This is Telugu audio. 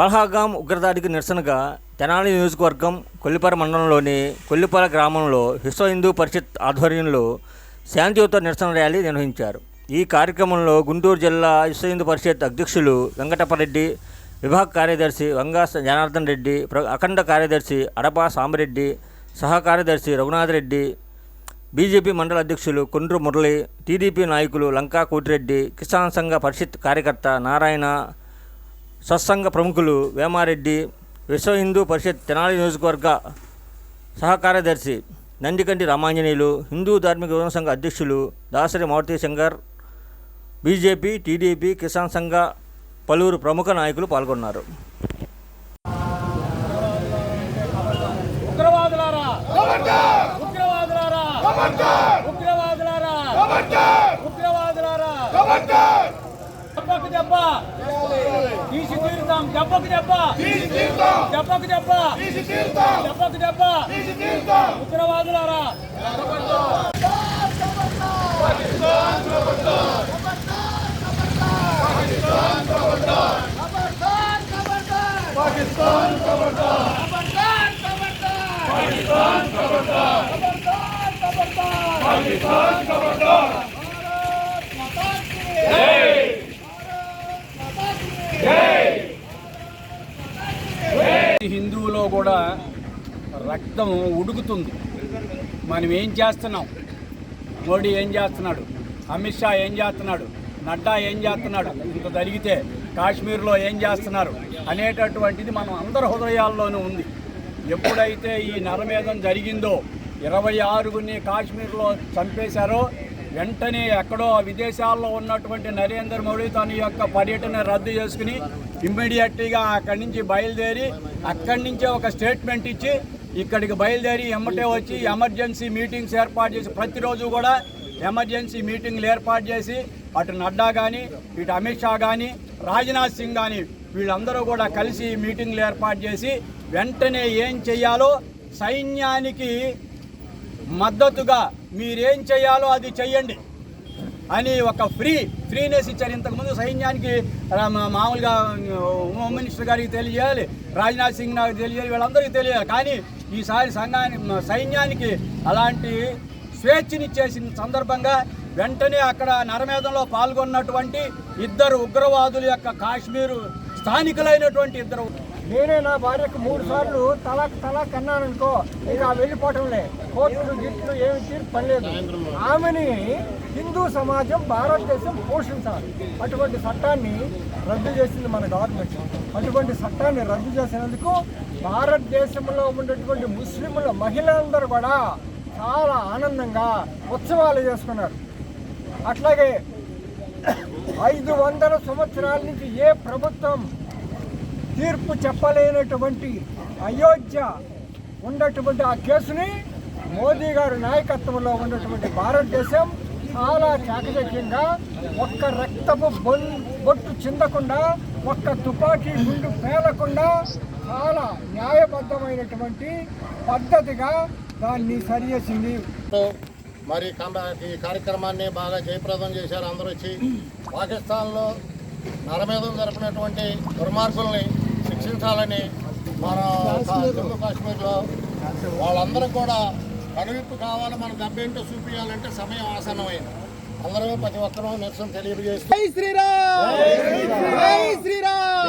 పల్హాగాం ఉగ్రదాడికి నిరసనగా తెనాలి నియోజకవర్గం కొల్లిపర మండలంలోని కొల్లిపర గ్రామంలో విశ్వ హిందూ పరిషత్ ఆధ్వర్యంలో శాంతియుత నిరసన ర్యాలీ నిర్వహించారు. ఈ కార్యక్రమంలో గుంటూరు జిల్లా విశ్వ హిందూ పరిషత్ అధ్యక్షులు వెంకటపరెడ్డి విభాగ కార్యదర్శి వంగా జనార్దన్ రెడ్డి ప్ర- అఖండ కార్యదర్శి అడపా సాంబరెడ్డి సహ కార్యదర్శి రఘునాథ్ రెడ్డి బీజేపీ మండల అధ్యక్షులు కొండ్రు మురళి టీడీపీ నాయకులు లంకా కోటిరెడ్డి కిసాన్ సంఘ పరిషత్ కార్యకర్త నారాయణ సత్సంగ ప్రముఖులు వేమారెడ్డి విశ్వ హిందూ పరిషత్ తెనాలి నియోజకవర్గ సహ కార్యదర్శి నందికంటి రామాంజనేయులు హిందూ ధార్మిక యువన సంఘ అధ్యక్షులు దాసరి మారుతి శంకర్ బీజేపీ టీడీపీ కిసాన్ సంఘ పలువురు ప్రముఖ నాయకులు పాల్గొన్నారు. ఉగ్రవాదులారా! ఉగ్రవాదులారా ఉగ్రవాదులారా ఉగ్రవాదులారా దెబ్బకు దెబ్బ తీసి తీరుతాం దెబ్బకు దెబ్బ దెబ్బకు దెబ్బ దెబ్బకు దెబ్బ ఉగ్రవాదులారా హిందువులో కూడా రక్తం ఉడుకుతుంది. మనం ఏం చేస్తున్నాం? మోడీ ఏం చేస్తున్నాడు? అమిత్ షా ఏం చేస్తున్నాడు? నడ్డా ఏం చేస్తున్నాడు? ఇంత జరిగితే కాశ్మీర్లో ఏం చేస్తున్నారు? అనేటటువంటిది మనం అందరి హృదయాల్లోనూ ఉంది. ఎప్పుడైతే ఈ నరమేధం జరిగిందో ఇరవై ఆరుగురిని కాశ్మీర్లో చంపేశారో వెంటనే ఎక్కడో విదేశాల్లో ఉన్నటువంటి నరేంద్ర మోడీ తన యొక్క పర్యటన రద్దు చేసుకుని ఇమ్మీడియట్గా అక్కడి నుంచి బయలుదేరి అక్కడి నుంచే ఒక స్టేట్మెంట్ ఇచ్చి ఇక్కడికి బయలుదేరి ఎమ్మటే వచ్చి ఎమర్జెన్సీ మీటింగ్స్ ఏర్పాటు చేసి ప్రతిరోజు కూడా ఎమర్జెన్సీ మీటింగ్లు ఏర్పాటు చేసి అటు నడ్డా కానీ ఇటు అమిత్ షా కానీ రాజ్నాథ్ సింగ్ కానీ వీళ్ళందరూ కూడా కలిసి మీటింగ్లు ఏర్పాటు చేసి వెంటనే ఏం చేయాలో సైన్యానికి మద్దతుగా మీరేం చేయాలో అది చెయ్యండి అని ఒక ఫ్రీ ఫ్రీనెస్ ఇచ్చారు. ఇంతకుముందు సైన్యానికి మామూలుగా హోమ్ మినిస్టర్ గారికి తెలియజేయాలి రాజ్నాథ్ సింగ్ నాకు తెలియాలి వీళ్ళందరికీ తెలియాలి. కానీ ఈసారి సంఘానికి సైన్యానికి అలాంటి స్వేచ్ఛనిచ్చేసిన సందర్భంగా వెంటనే అక్కడ నరమేధంలో పాల్గొన్నటువంటి ఇద్దరు ఉగ్రవాదుల యొక్క కాశ్మీరు స్థానికులైనటువంటి ఇద్దరు నేనే నా భార్యకు మూడు సార్లు తలాక్ తలాక్ అన్నాననుకో ఇక వెళ్ళిపోవటంలే. కోర్టులు గిట్లు ఏమి తీర్పు పనిలేదు. ఆమెని హిందూ సమాజం భారతదేశం పోషించాలి. అటువంటి చట్టాన్ని రద్దు చేసింది మన గవర్నమెంట్ అటువంటి చట్టాన్ని రద్దు చేసినందుకు భారతదేశంలో ఉన్నటువంటి ముస్లింల మహిళలందరూ కూడా చాలా ఆనందంగా ఉత్సవాలు చేసుకున్నారు. అట్లాగే ఐదు వందల సంవత్సరాల నుంచి ఏ ప్రభుత్వం తీర్పు చెప్పలేనటువంటి అయోధ్య ఉన్నటువంటి ఆ కేసుని మోదీ గారి నాయకత్వంలో ఉన్నటువంటి భారతదేశం చాలా చాకచక్యంగా ఒక్క రక్తపు బొల్ బొట్టు చిందకుండా ఒక్క తుపాకీ గుండు పేలకుండా చాలా న్యాయబద్ధమైనటువంటి పద్ధతిగా దాన్ని సరిచేసింది. మరి ఈ కార్యక్రమాన్ని బాగా జయప్రదం చేశారు అందరూ వచ్చి. పాకిస్తాన్లో నరమేధం జరిపినటువంటి దుర్మార్గుల్ని శిక్షించాలని మన జమ్మూ కాశ్మీర్లో వాళ్ళందరూ కూడా కనువిప్పు కావాలి మన దెబ్బేంటో చూపించాలంటే సమయం ఆసన్నమైంది. అందరూ ప్రతి ఒక్కరూ నిరసన తెలియజేస్తూ శ్రీరామ్! శ్రీరామ్!